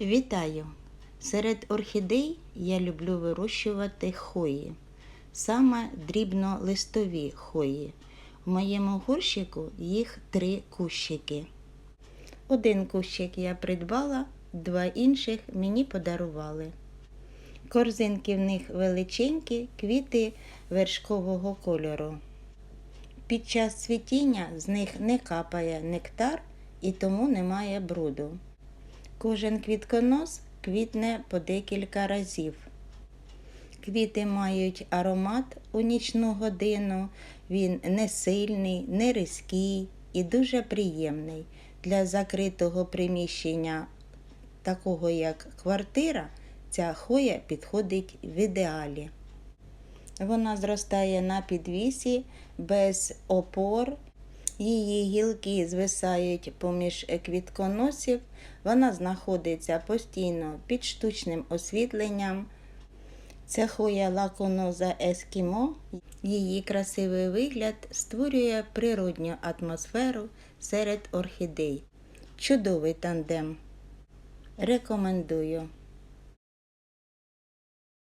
Вітаю! Серед орхідей я люблю вирощувати хої, саме дрібнолистові хої. В моєму горщику їх три кущики. Один кущик я придбала, два інших мені подарували. Корзинки в них величенькі, квіти вершкового кольору. Під час цвітіння з них не капає нектар і тому немає бруду. Кожен квітконос квітне по декілька разів. Квіти мають аромат у нічну годину, він не сильний, не різкий і дуже приємний. Для закритого приміщення, такого як квартира, ця хоя підходить в ідеалі. Вона зростає на підвісі без опор. Її гілки звисають поміж квітконосів. Вона знаходиться постійно під штучним освітленням. Це хоя лаконоза ескімо. Її красивий вигляд створює природню атмосферу серед орхідей. Чудовий тандем. Рекомендую.